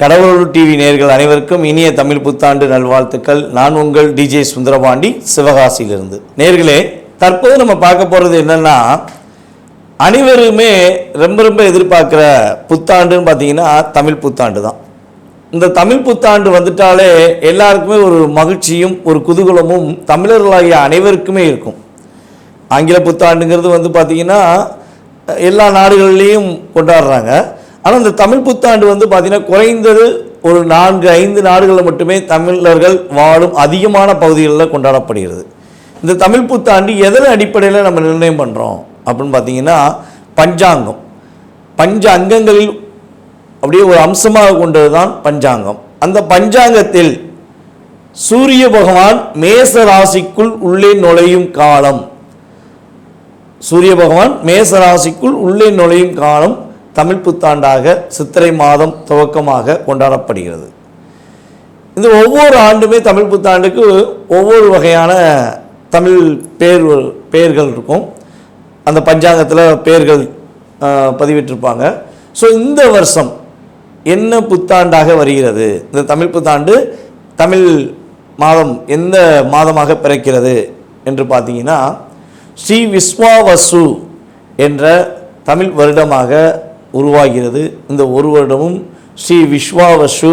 கடவுள் டிவி நேர்கள் அனைவருக்கும் இனிய தமிழ் புத்தாண்டு நல்வாழ்த்துக்கள். நான் உங்கள் டிஜே சுந்தரபாண்டி சிவகாசியிலிருந்து. நேர்களே தற்போது நம்ம பார்க்க போகிறது என்னன்னா அனைவருமே ரொம்ப ரொம்ப எதிர்பார்க்குற புத்தாண்டுன்னு பார்த்தீங்கன்னா தமிழ் புத்தாண்டு தான். இந்த தமிழ் புத்தாண்டு வந்துட்டாலே எல்லாருக்குமே ஒரு மகிழ்ச்சியும் ஒரு குதூகலமும் தமிழர்களாகிய அனைவருக்குமே இருக்கும். ஆங்கில புத்தாண்டுங்கிறது வந்து பார்த்திங்கன்னா எல்லா நாடுகள்லேயும் கொண்டாடுறாங்க. ஆனால் இந்த தமிழ் புத்தாண்டு வந்து பார்த்திங்கன்னா குறைந்தது ஒரு நான்கு ஐந்து நாடுகளில் மட்டுமே தமிழர்கள் வாழும் அதிகமான பகுதிகளில் கொண்டாடப்படுகிறது. இந்த தமிழ் புத்தாண்டு எதன் அடிப்படையில் நம்ம நிர்ணயம் பண்ணுறோம் அப்படின்னு பார்த்தீங்கன்னா பஞ்சாங்கம். பஞ்ச அங்கங்களில் அப்படியே ஒரு அம்சமாக கொண்டது தான் பஞ்சாங்கம். அந்த பஞ்சாங்கத்தில் சூரிய பகவான் மேச ராசிக்குள் உள்ளே நுழையும் காலம். சூரிய பகவான் மேச ராசிக்குள் உள்ளே நுழையும் காலம் தமிழ் புத்தாண்டாக சித்திரை மாதம் துவக்கமாக கொண்டாடப்படுகிறது. இந்த ஒவ்வொரு ஆண்டுமே தமிழ் புத்தாண்டுக்கு ஒவ்வொரு வகையான தமிழ் பேர் பெயர்கள் இருக்கும். அந்த பஞ்சாங்கத்தில் பெயர்கள் பதிவிட்டிருப்பாங்க. ஸோ இந்த வருஷம் என்ன புத்தாண்டாக வருகிறது? இந்த தமிழ் புத்தாண்டு தமிழ் மாதம் எந்த மாதமாக பிறக்கிறது என்று பார்த்தீங்கன்னா ஸ்ரீ விஸ்வாவசு என்ற தமிழ் வருடமாக உருவாகிறது. இந்த ஒரு வருடமும் ஸ்ரீ விஸ்வாவசு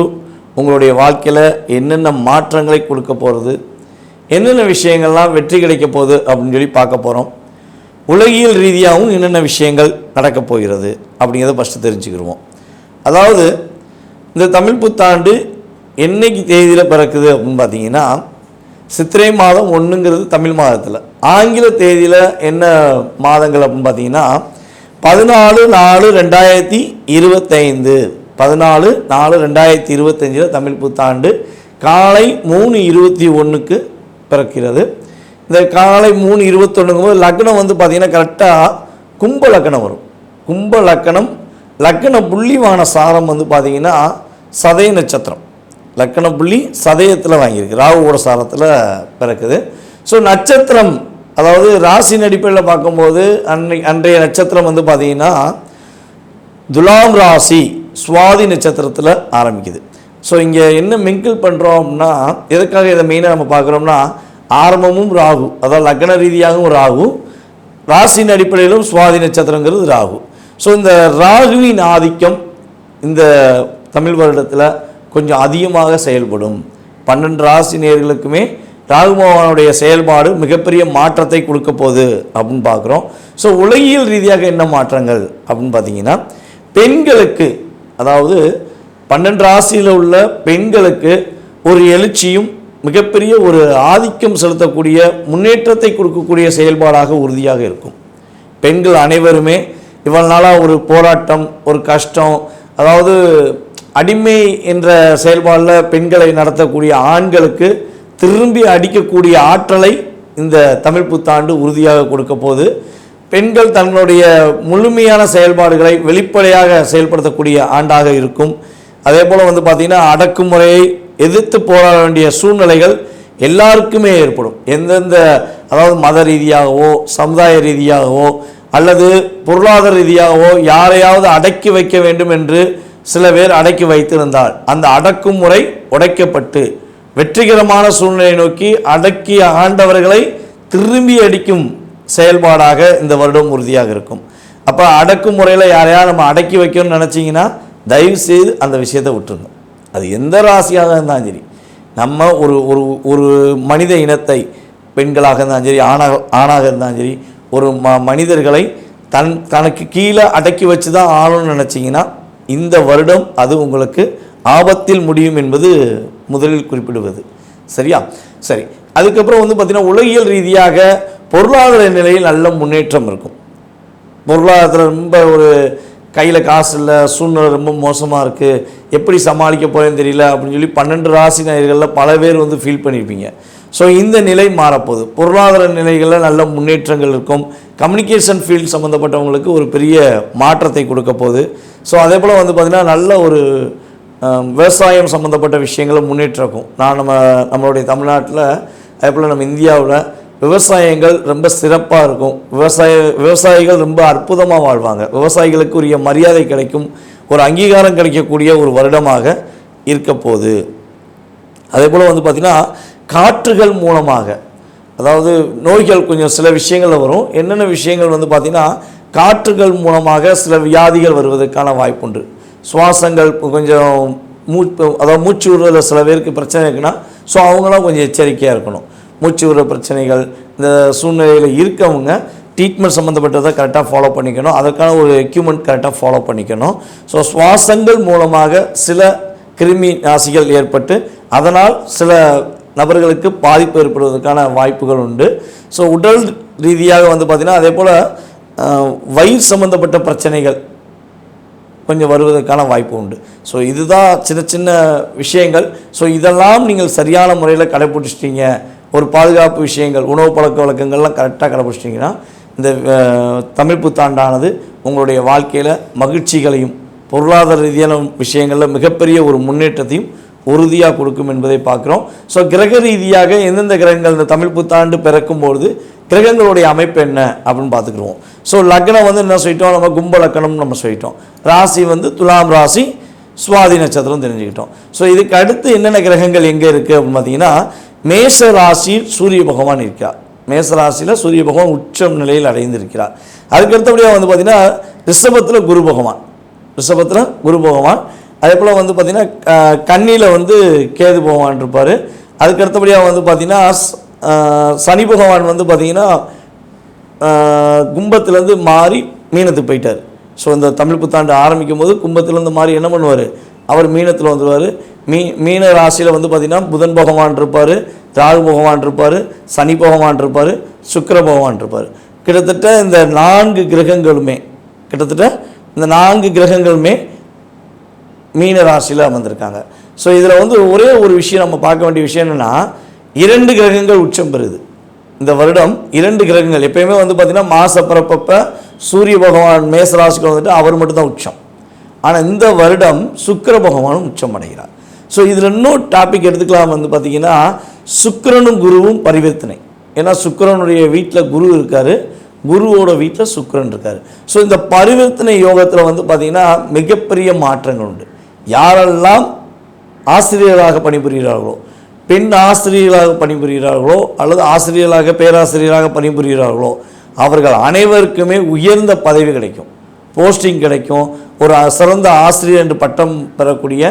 உங்களுடைய வாழ்க்கையில் என்னென்ன மாற்றங்களை கொடுக்க போகிறது என்னென்ன விஷயங்கள்லாம் வெற்றி கிடைக்க போகுது அப்படின்னு சொல்லி பார்க்க போகிறோம் உலகியல் ரீதியாகவும் என்னென்ன விஷயங்கள் நடக்கப் போகிறது அப்படிங்கிறத ஃபஸ்ட்டு தெரிஞ்சுக்கிடுவோம். அதாவது இந்த தமிழ் புத்தாண்டு என்னைக்கு தேதியில் பிறக்குது அப்படின்னு பார்த்தீங்கன்னா சித்திரை மாதம் ஒன்றுங்கிறது தமிழ் மாதத்தில். ஆங்கில தேதியில் என்ன மாதங்கள் அப்படின்னு பார்த்தீங்கன்னா பதினாலு நாலு ரெண்டாயிரத்தி இருபத்தைந்து. பதினாலு நாலு ரெண்டாயிரத்தி இருபத்தஞ்சில் தமிழ் புத்தாண்டு காலை மூணு இருபத்தி ஒன்றுக்கு பிறக்கிறது. இந்த காலை மூணு இருபத்தொன்னுங்கும் போது லக்னம் வந்து பார்த்திங்கன்னா கரெக்டாக கும்ப லக்னம் வரும். கும்ப லக்னம் லக்ன புள்ளிவான சாரம் வந்து பார்த்திங்கன்னா சதய நட்சத்திரம். லக்கண புள்ளி சதயத்தில் வாங்கியிருக்கு. ராகுவோட சாரத்தில் பிறக்குது. ஸோ நட்சத்திரம் அதாவது ராசியின் அடிப்படையில் பார்க்கும்போது அன்னை அன்றைய நட்சத்திரம் வந்து பார்த்திங்கன்னா துலாம் ராசி சுவாதி நட்சத்திரத்தில் ஆரம்பிக்குது. ஸோ இங்கே என்ன மிங்கிள் பண்ணுறோம் அப்படின்னா எதுக்காக இதை மெயினாக நம்ம பார்க்குறோம்னா ஆரம்பமும் ராகு அதாவது லக்ன ரீதியாகவும் ராகு ராசியின் அடிப்படையிலும் சுவாதி நட்சத்திரங்கிறது ராகு. ஸோ இந்த ராகுவின் ஆதிக்கம் இந்த தமிழ் வருடத்தில் கொஞ்சம் அதிகமாக செயல்படும். பன்னெண்டு ராசி நேர்களுக்குமே ராகு செயல்பாடு மிகப்பெரிய மாற்றத்தை கொடுக்க போகுது அப்படின்னு பார்க்குறோம். ஸோ உலகியல் ரீதியாக என்ன மாற்றங்கள் அப்படின்னு பார்த்தீங்கன்னா பெண்களுக்கு அதாவது பன்னெண்டு ராசியில் உள்ள பெண்களுக்கு ஒரு எழுச்சியும் மிகப்பெரிய ஒரு ஆதிக்கம் செலுத்தக்கூடிய முன்னேற்றத்தை கொடுக்கக்கூடிய செயல்பாடாக உறுதியாக இருக்கும். பெண்கள் அனைவருமே இவ்வளவு நாளாக ஒரு போராட்டம் ஒரு கஷ்டம் அதாவது அடிமை என்ற செயல்பாடில் பெண்களை நடத்தக்கூடிய ஆண்களுக்கு திரும்பி அடிக்கக்கூடிய ஆற்றலை இந்த தமிழ் புத்தாண்டு உறுதியாக கொடுக்க போது பெண்கள் தங்களுடைய முழுமையான செயல்பாடுகளை வெளிப்படையாக செயல்படுத்தக்கூடிய ஆண்டாக இருக்கும். அதே போல் வந்து பார்த்திங்கன்னா அடக்குமுறையை எதிர்த்து போராட வேண்டிய சூழ்நிலைகள் எல்லாருக்குமே ஏற்படும். எந்தெந்த அதாவது மத ரீதியாகவோ சமுதாய ரீதியாகவோ அல்லது பொருளாதார ரீதியாகவோ யாரையாவது அடக்கி வைக்க வேண்டும் என்று சில பேர் அடக்கி வைத்திருந்தால் அந்த அடக்குமுறை உடைக்கப்பட்டு வெற்றிகரமான சூழ்நிலையை நோக்கி அடக்கி ஆண்டவர்களை திரும்பி அடிக்கும் செயல்பாடாக இந்த வருடம் உறுதியாக இருக்கும். அப்போ அடக்குமுறையில் யாரையாவது நம்ம அடக்கி வைக்கணும்னு நினச்சிங்கன்னா தயவு செய்து அந்த விஷயத்தை விட்டுருங்க. அது எந்த ராசியாக இருந்தாலும் சரி. நம்ம ஒரு ஒரு ஒரு மனித இனத்தை பெண்களாக இருந்தாலும் சரி ஆணாக ஆணாக இருந்தாலும் சரி ஒரு ம மனிதர்களை தன் தனக்கு கீழே அடக்கி வச்சு தான் ஆளணும்னு நினச்சிங்கன்னா இந்த வருடம் அது உங்களுக்கு ஆபத்தில் முடியும் என்பது முதலில் குறிப்பிடுவது. சரியா? சரி. அதுக்கப்புறம் வந்து பார்த்திங்கன்னா உலகியல் ரீதியாக பொருளாதார நிலையில் நல்ல முன்னேற்றம் இருக்கும். பொருளாதாரத்தில் ரொம்ப ஒரு கையில் காசு இல்லை சூழ்நிலை ரொம்ப மோசமாக இருக்குது எப்படி சமாளிக்க போகிறேன்னு தெரியல அப்படின்னு சொல்லி பன்னெண்டு ராசி நேயர்களில் பல பேர் வந்து ஃபீல் பண்ணியிருப்பீங்க ஸோ இந்த நிலை மாறப்போகுது. பொருளாதார நிலைகளில் நல்ல முன்னேற்றங்கள் இருக்கும். கம்யூனிகேஷன் ஃபீல்ட் சம்மந்தப்பட்டவங்களுக்கு ஒரு பெரிய மாற்றத்தை கொடுக்க போகுது. ஸோ அதே போல் வந்து பார்த்திங்கன்னா நல்ல ஒரு விவசாயம் சம்மந்தப்பட்ட விஷயங்களும் முன்னேற்றிருக்கும் நான் நம்ம நம்மளுடைய தமிழ்நாட்டில் அதே போல் நம்ம இந்தியாவில் விவசாயங்கள் ரொம்ப சிறப்பாக இருக்கும். விவசாய விவசாயிகள் ரொம்ப அற்புதமாக வாழ்வாங்க. விவசாயிகளுக்கு உரிய மரியாதை கிடைக்கும். ஒரு அங்கீகாரம் கிடைக்கக்கூடிய ஒரு வருடமாக இருக்க போகுது. அதே போல் வந்து பார்த்திங்கன்னா காற்றுகள் மூலமாக அதாவது நோய்கள் கொஞ்சம் சில விஷயங்கள்ல வரும். என்னென்ன விஷயங்கள் வந்து பார்த்திங்கன்னா காற்றுகள் மூலமாக சில வியாதிகள் வருவதற்கான வாய்ப்புண்டு. சுவாசங்கள் இப்போ கொஞ்சம் மூச்சு அதாவது மூச்சு விடுறதில் சில பேருக்கு பிரச்சனை இருக்குன்னா ஸோ அவங்களாம் கொஞ்சம் எச்சரிக்கையாக இருக்கணும். மூச்சு விடுற பிரச்சனைகள் இந்த சூழ்நிலையில் இருக்கவங்க ட்ரீட்மெண்ட் சம்மந்தப்பட்டதை கரெக்டாக ஃபாலோ பண்ணிக்கணும். அதற்கான ஒரு எக்யூப்மெண்ட் கரெக்டாக ஃபாலோ பண்ணிக்கணும். ஸோ சுவாசங்கள் மூலமாக சில கிருமி நாசிகள் ஏற்பட்டு அதனால் சில நபர்களுக்கு பாதிப்பு ஏற்படுவதற்கான வாய்ப்புகள் உண்டு. ஸோ உடல் ரீதியாக வந்து பார்த்திங்கன்னா அதே போல் வயிறு சம்மந்தப்பட்ட பிரச்சனைகள் கொஞ்சம் வருவதற்கான வாய்ப்பு உண்டு. ஸோ இதுதான் சின்ன சின்ன விஷயங்கள். ஸோ இதெல்லாம் நீங்கள் சரியான முறையில் கடைப்பிடிச்சிட்டிங்க. ஒரு பாதுகாப்பு விஷயங்கள் உணவு பழக்க வழக்கங்கள்லாம் கரெக்டாக கடைப்பிடிச்சிட்டிங்கன்னா இந்த தமிழ் புத்தாண்டானது உங்களுடைய வாழ்க்கையில் மகிழ்ச்சிகளையும் பொருளாதார ரீதியான விஷயங்களில் மிகப்பெரிய ஒரு முன்னேற்றத்தையும் உறுதியாக கொடுக்கும் என்பதை பார்க்குறோம். ஸோ கிரக ரீதியாக எந்தெந்த கிரகங்கள் இந்த தமிழ் புத்தாண்டு பிறக்கும்பொழுது கிரகங்களுடைய அமைப்பு என்ன அப்படின்னு பார்த்துக்குருவோம் ஸோ லக்னம் வந்து என்ன சொல்லிட்டோம்? நம்ம கும்பலக்கணம்னு நம்ம சொல்லிட்டோம். ராசி வந்து துலாம் ராசி சுவாதி நட்சத்திரம் தெரிஞ்சுக்கிட்டோம். ஸோ இதுக்கு அடுத்து என்னென்ன கிரகங்கள் எங்கே இருக்குது அப்படின்னு பார்த்தீங்கன்னா மேஷ ராசியில் சூரிய பகவான் இருக்கார் மேச ராசியில் சூரிய பகவான் உச்சம் நிலையில் அடைந்திருக்கிறார். அதுக்கு அடுத்தபடியாக வந்து பார்த்திங்கன்னா ரிஷபத்தில் குரு பகவான். ரிஷபத்தில் குரு பகவான். அதே போல் வந்து பார்த்திங்கன்னா கண்ணியில் வந்து கேது பகவான் இருப்பார். அதுக்கு அடுத்தபடியாக வந்து பார்த்திங்கன்னா சனி பகவான் வந்து பார்த்திங்கன்னா கும்பத்துலேருந்து மாறி மீனத்துக்கு போயிட்டார். ஸோ இந்த தமிழ் புத்தாண்டு ஆரம்பிக்கும் போது கும்பத்துலேருந்து மாறி என்ன பண்ணுவார்? அவர் மீனத்தில் வந்துடுவார் மீ மீன ராசியில் வந்து பார்த்திங்கன்னா புதன் பகவான் இருப்பார் ராகு பகவான் இருப்பார் சனி பகவான் இருப்பார் சுக்கர பகவான் இருப்பார். கிட்டத்தட்ட இந்த நான்கு கிரகங்களுமே கிட்டத்தட்ட இந்த நான்கு கிரகங்களுமே மீன ராசியில் அமர்ந்திருக்காங்க. ஸோ இதில் வந்து ஒரே ஒரு விஷயம் நம்ம பார்க்க வேண்டிய விஷயம் என்னென்னா இரண்டு கிரகங்கள் உச்சம் பெறுது. இந்த வருடம் இரண்டு கிரகங்கள் எப்பயுமே வந்து பார்த்திங்கன்னா மாச பிறப்பப்ப சூரிய பகவான் மேசராசிக்கு வந்துட்டு அவர் மட்டும்தான் உச்சம். ஆனால் இந்த வருடம் சுக்கர பகவானும் உச்சம் அடைகிறார். ஸோ இதில் இன்னும் டாபிக் எடுத்துக்கலாம் வந்து பார்த்திங்கன்னா சுக்கிரனும் குருவும் பரிவர்த்தனை. ஏன்னா சுக்கிரனுடைய வீட்டில் குரு இருக்கார் குருவோட வீட்டில் சுக்கரன் இருக்கார். ஸோ இந்த பரிவர்த்தனை யோகத்தில் வந்து பார்த்திங்கன்னா மிகப்பெரிய மாற்றங்கள் உண்டு. யாரெல்லாம் ஆசிரியராக பணிபுரிகிறார்களோ பெண் ஆசிரியர்களாக பணிபுரிகிறார்களோ அல்லது ஆசிரியர்களாக பேராசிரியராக பணிபுரிகிறார்களோ அவர்கள் அனைவருக்குமே உயர்ந்த பதவி கிடைக்கும். போஸ்டிங் கிடைக்கும். ஒரு சிறந்த ஆசிரியர் என்று பட்டம் பெறக்கூடிய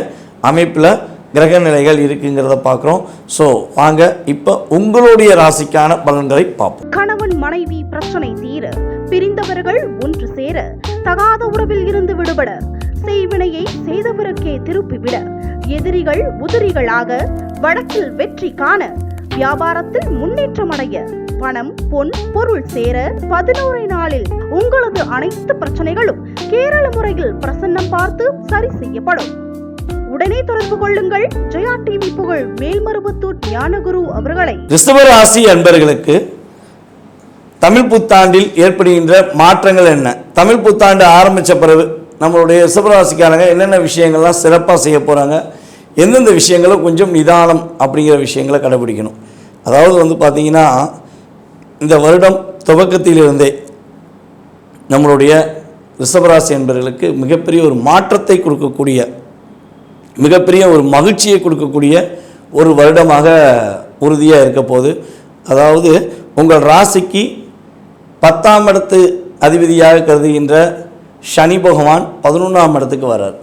அமைப்பில் கிரக நிலைகள் இருக்குங்கிறத பார்க்குறோம். ஸோ வாங்க இப்போ உங்களுடைய ராசிக்கான பலன்களை பார்ப்போம். கணவன் மனைவி பிரச்சனை தீர பிரிந்தவர்கள் ஒன்று சேர தகாத உறவில் இருந்து விடுபட செய்வினையை செய்தவருக்கே திருப்பிவிட. எதிரிகள் உதிரிகளாக வழக்கில் வெற்றி காண வியாபாரத்தில் முன்னேற்றம் அடைய பணம் பொன் பொருள் சேர பதினோரு நாளில் உங்களது அனைத்து பிரச்சனைகளும் கேரள முறையில் பிரசன்னம் பார்த்து சரி செய்யப்படும். உடனே தொடர்பு கொள்ளுங்கள். ஜெயா டிவி புகழ் மேல்மருவத்தூர் ஞானகுரு அவர்களை. ரிஷப ராசி அன்பர்களுக்கு தமிழ் புத்தாண்டில் ஏற்படுகின்ற மாற்றங்கள் என்ன? தமிழ் புத்தாண்டு ஆரம்பித்த பிறகு நம்மளுடைய ரிஷபராசிக்காரங்க என்னென்ன விஷயங்கள்லாம் சிறப்பாக செய்ய போகிறாங்க எந்தெந்த விஷயங்களை கொஞ்சம் நிதானம் அப்படிங்கிற விஷயங்களை கடைபிடிக்கணும். அதாவது வந்து பார்த்திங்கன்னா இந்த வருடம் துவக்கத்திலிருந்தே நம்மளுடைய ரிஷபராசி என்பவர்களுக்கு மிகப்பெரிய ஒரு மாற்றத்தை கொடுக்கக்கூடிய மிகப்பெரிய ஒரு மகிழ்ச்சியை கொடுக்கக்கூடிய ஒரு வருடமாக உறுதியாக இருக்க போது அதாவது உங்கள் ராசிக்கு பத்தாம் இடத்து அதிபதியாக கருதுகின்ற சனி பகவான் பதினொன்றாம் இடத்துக்கு வர்றார்.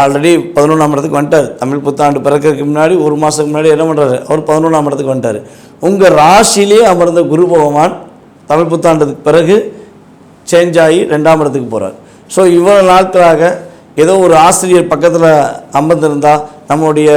ஆல்ரெடி பதினொன்றாம் இடத்துக்கு வந்துட்டார். தமிழ் புத்தாண்டு பிறக்கிறதுக்கு முன்னாடி ஒரு மாதத்துக்கு முன்னாடி என்ன பண்ணுறாரு அவர் பதினொன்றாம் இடத்துக்கு வந்துட்டார். உங்கள் ராசியிலே அமர்ந்த குரு பகவான் தமிழ் புத்தாண்டுக்கு பிறகு சேஞ்ச் ஆகி ரெண்டாம் இடத்துக்கு போகிறார் ஸோ இவ்வளோ நாட்களாக ஏதோ ஒரு ஆசிரியர் பக்கத்தில் அமர்ந்திருந்தால் நம்மளுடைய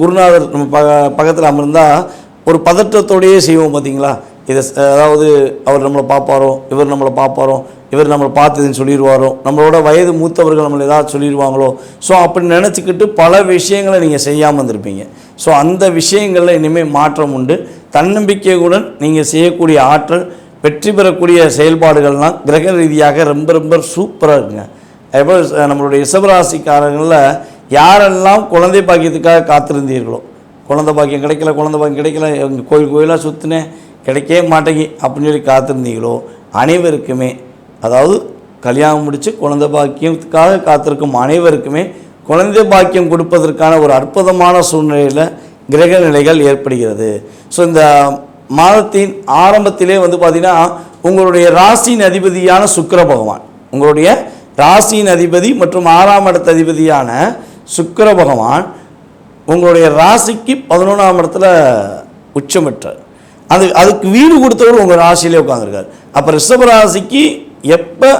குருநாதர் நம்ம ப பக்கத்தில் அமர்ந்தால் ஒரு பதற்றத்தோடையே செய்வோம் பார்த்தீங்களா இதை அதாவது அவர் நம்மளை பார்ப்பாரோ இவர் நம்மளை பார்ப்பாரோ இவர் நம்மளை பார்த்ததுன்னு சொல்லிடுவாரோ? நம்மளோட வயது மூத்தவர்கள் நம்மளை ஏதாவது சொல்லிடுவாங்களோ? ஸோ அப்படி நினச்சிக்கிட்டு பல விஷயங்களை நீங்கள் செய்யாமல் இருந்திருப்பீங்க. ஸோ அந்த விஷயங்களில் இனிமேல் மாற்றம் உண்டு. தன்னம்பிக்கையுடன் நீங்கள் செய்யக்கூடிய ஆற்றல் வெற்றி பெறக்கூடிய செயல்பாடுகள்லாம் கிரக ரீதியாக ரொம்ப ரொம்ப சூப்பராக இருக்குங்க. அதேபோல் நம்மளுடைய ரிஷபராசிக்காரங்களில் யாரெல்லாம் குழந்தை பாக்கியத்துக்காக காத்திருந்தீர்களோ? குழந்தை பாக்கியம் கிடைக்கல குழந்தை பாக்கியம் கிடைக்கல கோயில் கோயிலாக சுற்றினேன் கிடைக்கவே மாட்டேங்கி அப்படின்னு சொல்லி காத்திருந்தீங்களோ அனைவருக்குமே அதாவது கல்யாணம் முடித்து குழந்தை பாக்கியத்துக்காக காத்திருக்கும் அனைவருக்குமே குழந்தை பாக்கியம் கொடுப்பதற்கான ஒரு அற்புதமான சூழ்நிலையில் கிரக நிலைகள் ஏற்படுகிறது. ஸோ இந்த மாதத்தின் ஆரம்பத்திலே வந்து பார்த்திங்கன்னா உங்களுடைய ராசியின் அதிபதியான சுக்கர பகவான் உங்களுடைய ராசியின் அதிபதி மற்றும் ஆறாம் இடத்த அதிபதியான சுக்கர பகவான் உங்களுடைய ராசிக்கு பதினொன்றாம் இடத்துல உச்சமிட்டார் அது அதுக்கு வீடு கொடுத்தவர் உங்கள் ராசியிலே உட்காந்துருக்கார் அப்போ ரிஷப ராசிக்கு எப்போ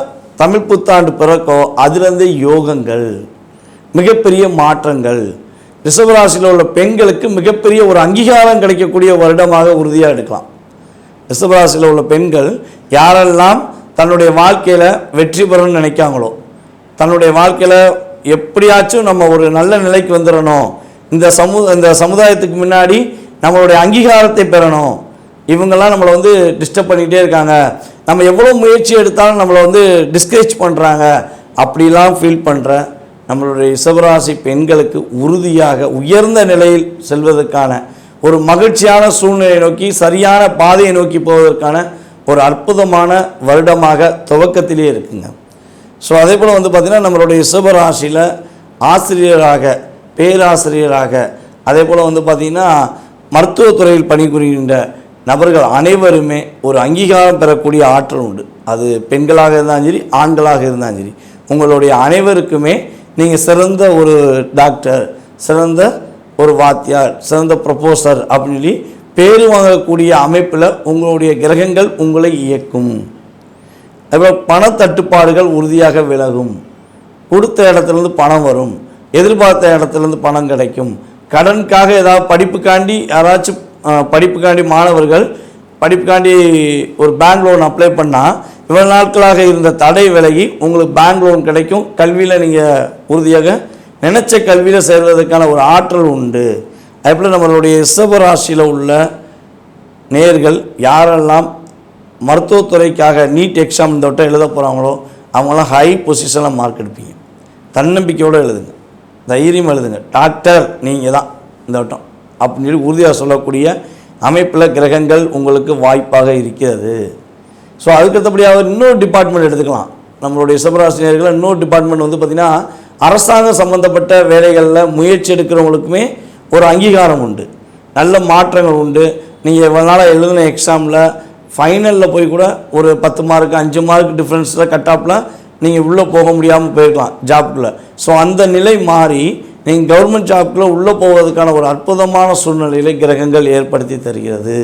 தமிழ் புத்தாண்டு பிறக்கோ அதுலேருந்தே யோகங்கள் மிகப்பெரிய மாற்றங்கள். ரிஷபராசியில் உள்ள பெண்களுக்கு மிகப்பெரிய ஒரு அங்கீகாரம் கிடைக்கக்கூடிய வருடமாக உறுதியாக எடுக்கலாம். ரிஷபராசியில் உள்ள பெண்கள் யாரெல்லாம் தன்னுடைய வாழ்க்கையில் வெற்றி பெறணும்னு நினைக்காங்களோ தன்னுடைய வாழ்க்கையில் எப்படியாச்சும் நம்ம ஒரு நல்ல நிலைக்கு வந்துடணும். இந்த சமு இந்த சமுதாயத்துக்கு முன்னாடி நம்மளுடைய அங்கீகாரத்தை பெறணும். இவங்கெல்லாம் நம்மளை வந்து டிஸ்டர்ப் பண்ணிகிட்டே இருக்காங்க. நம்ம எவ்வளோ முயற்சி எடுத்தாலும் நம்மளை வந்து டிஸ்கரேஜ் பண்ணுறாங்க அப்படிலாம் ஃபீல் பண்ணுற நம்மளுடைய ரிஷபராசி பெண்களுக்கு உறுதியாக உயர்ந்த நிலையில் செல்வதற்கான ஒரு மகிழ்ச்சியான சூழ்நிலையை நோக்கி சரியான பாதையை நோக்கி போவதற்கான ஒரு அற்புதமான வருடமாக துவக்கத்திலே இருக்குங்க. ஸோ அதே போல் வந்து பார்த்திங்கன்னா நம்மளுடைய ரிஷபராசியில் ஆசிரியராக பேராசிரியராக அதே போல் வந்து பார்த்திங்கன்னா மருத்துவத்துறையில் பணிபுரிகின்ற நபர்கள் அனைவருமே ஒரு அங்கீகாரம் பெறக்கூடிய ஆற்றல் உண்டு. அது பெண்களாக இருந்தாலும் சரி ஆண்களாக இருந்தாலும் சரி உங்களுடைய அனைவருக்குமே நீங்கள் சிறந்த ஒரு டாக்டர் சிறந்த ஒரு வாத்தியார் சிறந்த ப்ரொபோசர் அப்படின்னு சொல்லி பேர் வாங்கக்கூடிய அமைப்பில் உங்களுடைய கிரகங்கள் உங்களை இயக்கும். அதுபோல் பணத்தட்டுப்பாடுகள் உறுதியாக விலகும். கொடுத்த இடத்துலேருந்து பணம் வரும். எதிர்பார்த்த இடத்துலேருந்து பணம் கிடைக்கும். கடனுக்காக ஏதாவது படிப்புக்காண்டி யாராச்சும் படிப்புக்காண்டி மாணவர்கள் படிப்புக்காண்டி ஒரு பேங்க் லோன் அப்ளை பண்ணால் இவ்வளவு நாட்களாக இருந்த தடை விலகி உங்களுக்கு பேங்க் லோன் கிடைக்கும். கல்வியில் நீங்கள் உறுதியாக நினைச்ச கல்வியில் சேர்வதற்கான ஒரு ஆற்றல் உண்டு. அதேபோல் நம்மளுடைய ரிஷபராசியில் உள்ள நேர்கள் யாரெல்லாம் மருத்துவத்துறைக்காக நீட் எக்ஸாம் இந்த வட்டம் எழுத போகிறாங்களோ அவங்களாம் ஹை பொசிஷனில் மார்க் எடுப்பீங்க. தன்னம்பிக்கையோடு எழுதுங்க. தைரியம் எழுதுங்க. டாக்டர் நீங்கள் தான் இந்த வட்டம். அப்படின்னு சொல்லி உறுதியாக சொல்லக்கூடிய அமைப்பில் கிரகங்கள் உங்களுக்கு வாய்ப்பாக இருக்கிறது. ஸோ அதுக்கடுத்தபடியாக இன்னொரு டிபார்ட்மெண்ட் எடுத்துக்கலாம். நம்மளுடைய சிவராசினியர்கள் இன்னொரு டிபார்ட்மெண்ட் வந்து பார்த்திங்கன்னா அரசாங்கம் சம்மந்தப்பட்ட வேலைகளில் முயற்சி எடுக்கிறவங்களுக்குமே ஒரு அங்கீகாரம் உண்டு. நல்ல மாற்றங்கள் உண்டு. நீங்கள் இவ்வளோ நாளாக எழுதின எக்ஸாமில் ஃபைனலில் போய் கூட ஒரு பத்து மார்க் அஞ்சு மார்க் டிஃப்ரென்ஸில் கட் ஆஃபில் நீங்கள் உள்ளே போக முடியாமல் போயிருக்கலாம் ஜாப்குள்ளே ஸோ அந்த நிலை மாறி நீங்கள் கவர்மெண்ட் ஜாப்குள்ளே உள்ளே போவதற்கான ஒரு அற்புதமான சூழ்நிலையில கிரகங்கள் ஏற்படுத்தி தருகிறது.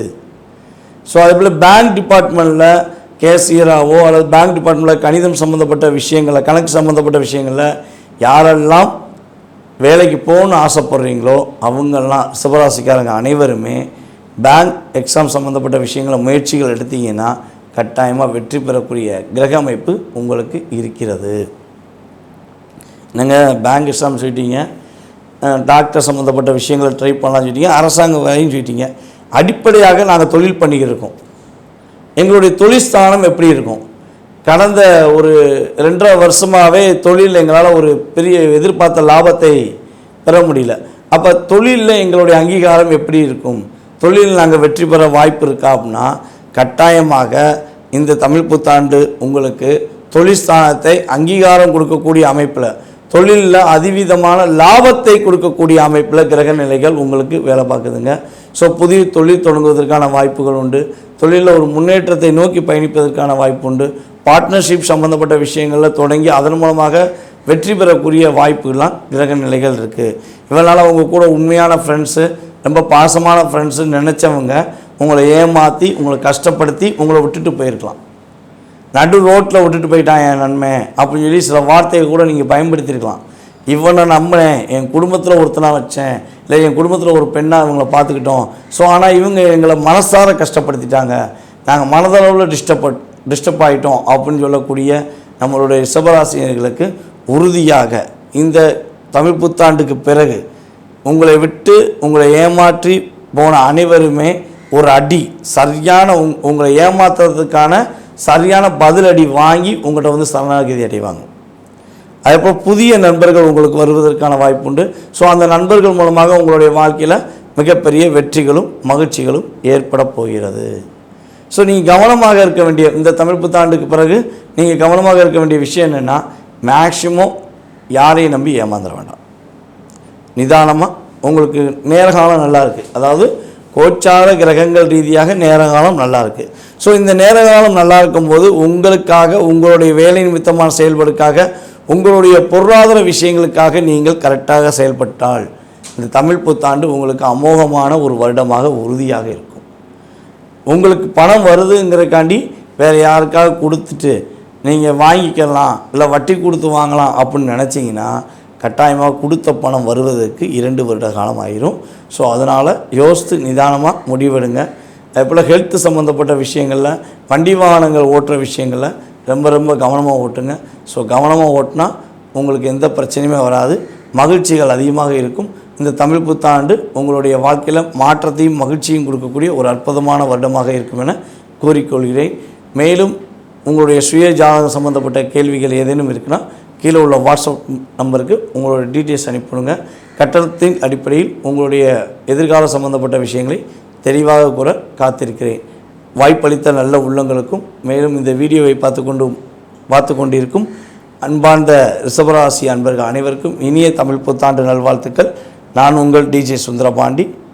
ஸோ அதேபோல் பேங்க் டிபார்ட்மெண்ட்டில் கேசியராகவோ அல்லது பேங்க் டிபார்ட்மெண்ட்டில் கணிதம் சம்மந்தப்பட்ட விஷயங்களில் கணக்கு சம்மந்தப்பட்ட விஷயங்களில் யாரெல்லாம் வேலைக்கு போகணும்னு ஆசைப்படுறீங்களோ அவங்கெல்லாம் சிவராசிக்காரங்க அனைவருமே பேங்க் எக்ஸாம் சம்மந்தப்பட்ட விஷயங்களை முயற்சிகள் எடுத்தீங்கன்னா கட்டாயமாக வெற்றி பெறக்கூடிய கிரக அமைப்பு உங்களுக்கு இருக்கிறது. என்னங்க பேங்க் எக்ஸாம் சொல்லிட்டீங்க? டாக்டர் சம்மந்தப்பட்ட விஷயங்களை ட்ரை பண்ணலாம்னு சொல்லிட்டீங்க அரசாங்க வேலையும் சொல்லிட்டீங்க. அடிப்படையாக நாங்கள் தொழில் பண்ணிக்கிருக்கோம் எங்களுடைய தொழில் ஸ்தானம் எப்படி இருக்கும்? கடந்த ஒரு ரெண்டரை வருஷமாகவே தொழில் எங்களால் ஒரு பெரிய எதிர்பார்த்த லாபத்தை பெற முடியல. அப்போ தொழிலில் எங்களுடைய அங்கீகாரம் எப்படி இருக்கும்? தொழிலில் நாங்கள் வெற்றி பெற வாய்ப்பு இருக்கா அப்படின்னா கட்டாயமாக இந்த தமிழ் புத்தாண்டு உங்களுக்கு தொழில் ஸ்தானத்தை அங்கீகாரம் கொடுக்கக்கூடிய அமைப்பில் தொழிலில் அதிவிதமான லாபத்தை கொடுக்கக்கூடிய அமைப்பில் கிரக நிலைகள் உங்களுக்கு வேலை பார்க்குதுங்க. ஸோ புதிய தொழில் தொடங்குவதற்கான வாய்ப்புகள் உண்டு. தொழிலில் ஒரு முன்னேற்றத்தை நோக்கி பயணிப்பதற்கான வாய்ப்பு உண்டு. பார்ட்னர்ஷிப் சம்மந்தப்பட்ட விஷயங்களில் தொடங்கி அதன் மூலமாக வெற்றி பெறக்கூடிய வாய்ப்புகள்லாம் கிரக நிலைகள் இருக்குது இவனால் உங்கள் கூட உண்மையான ஃப்ரெண்ட்ஸு ரொம்ப பாசமான ஃப்ரெண்ட்ஸு நினச்சவங்க உங்களை ஏமாற்றி உங்களை கஷ்டப்படுத்தி உங்களை விட்டுட்டு போயிருக்கலாம். நடு ரோட்டில் விட்டுட்டு போயிட்டான் என் நன்மை அப்படின்னு சொல்லி சில வார்த்தையை கூட நீங்கள் பயன்படுத்தியிருக்கலாம் இவனை நம்பினேன் என் குடும்பத்தில் ஒருத்தனாக வச்சேன் இல்லை என் குடும்பத்தில் ஒரு பெண்ணாக இவங்களை பார்த்துக்கிட்டோம். ஸோ ஆனால் இவங்க எங்களை மனசார கஷ்டப்படுத்திட்டாங்க. நாங்கள் மனதளவில் டிஸ்டர்ப் டிஸ்டர்ப் ஆகிட்டோம் அப்படின்னு சொல்லக்கூடிய நம்மளுடைய ரிஷபராசினியர்களுக்கு உறுதியாக இந்த தமிழ் புத்தாண்டுக்கு பிறகு உங்களை விட்டு உங்களை ஏமாற்றி போன அனைவருமே ஒரு அடி சரியான உங் உங்களை ஏமாத்துறதுக்கான சரியான பதிலடி வாங்கி உங்கள்கிட்ட வந்து சரணாகதி அடைவாங்க. அதேபோல் புதிய நண்பர்கள் உங்களுக்கு வருவதற்கான வாய்ப்பு உண்டு ஸோ அந்த நண்பர்கள் மூலமாக உங்களுடைய வாழ்க்கையில் மிகப்பெரிய வெற்றிகளும் மகிழ்ச்சிகளும் ஏற்பட போகிறது. ஸோ நீங்கள் கவனமாக இருக்க வேண்டிய இந்த தமிழ் புத்தாண்டுக்கு பிறகு நீங்கள் கவனமாக இருக்க வேண்டிய விஷயம் என்னென்னா மேக்சிமம் யாரையும் நம்பி ஏமாந்துட வேண்டாம். நிதானமாக உங்களுக்கு நேரகாலம் நல்லா இருக்குது அதாவது கோச்சார கிரகங்கள் ரீதியாக நேரகாலம் நல்லா இருக்குது ஸோ இந்த நேரகாலம் நல்லா இருக்கும்போது உங்களுக்காக உங்களுடைய வேலை நிமித்தமான செயல்பாடுக்காக உங்களுடைய பொருளாதார விஷயங்களுக்காக நீங்கள் கரெக்டாக செயல்பட்டால் இந்த தமிழ் புத்தாண்டு உங்களுக்கு அமோகமான ஒரு வருடமாக உறுதியாக இருக்கும். உங்களுக்கு பணம் வருதுங்கிறக்காண்டி வேறு யாருக்காக கொடுத்துட்டு நீங்கள் வாங்கிக்கலாம் இல்லை வட்டி கொடுத்து வாங்கலாம் அப்படின்னு நினச்சிங்கன்னா கட்டாயமாக கொடுத்த பணம் வருவதற்கு இரண்டு வருட காலம் ஆயிரும். ஸோ அதனால் யோசித்து நிதானமாக முடிவெடுங்க. அதேபோல் ஹெல்த் சம்மந்தப்பட்ட விஷயங்களில் வண்டி வாகனங்கள் ஓட்டுற விஷயங்களில் ரொம்ப ரொம்ப கவனமாக ஓட்டுங்க. ஸோ கவனமாக ஓட்டினா உங்களுக்கு எந்த பிரச்சனையுமே வராது. மகிழ்ச்சிகள் அதிகமாக இருக்கும். இந்த தமிழ் புத்தாண்டு உங்களுடைய வாழ்க்கையில் மாற்றத்தையும் மகிழ்ச்சியும் கொடுக்கக்கூடிய ஒரு அற்புதமான வருடமாக இருக்கும் என கூறிக்கொள்கிறேன். மேலும் உங்களுடைய சுய ஜாதகம் சம்மந்தப்பட்ட கேள்விகள் ஏதேனும் இருக்குன்னா கீழே உள்ள வாட்ஸ்அப் நம்பருக்கு உங்களோட டீட்டெயில்ஸ் அனுப்பிவிடுங்க. கட்டணத்தின் அடிப்படையில் உங்களுடைய எதிர்கால சம்பந்தப்பட்ட விஷயங்களை தெளிவாக கூற காத்திருக்கிறேன். வாய்ப்பளித்த நல்ல உள்ளங்களுக்கும் மேலும் இந்த வீடியோவை பார்த்து கொண்டு பார்த்து கொண்டிருக்கும் அன்பார்ந்த ரிஷபராசி அன்பர்கள் அனைவருக்கும் இனிய தமிழ் புத்தாண்டு நல்வாழ்த்துக்கள். நான் உங்கள் டிஜே சுந்தரபாண்டி.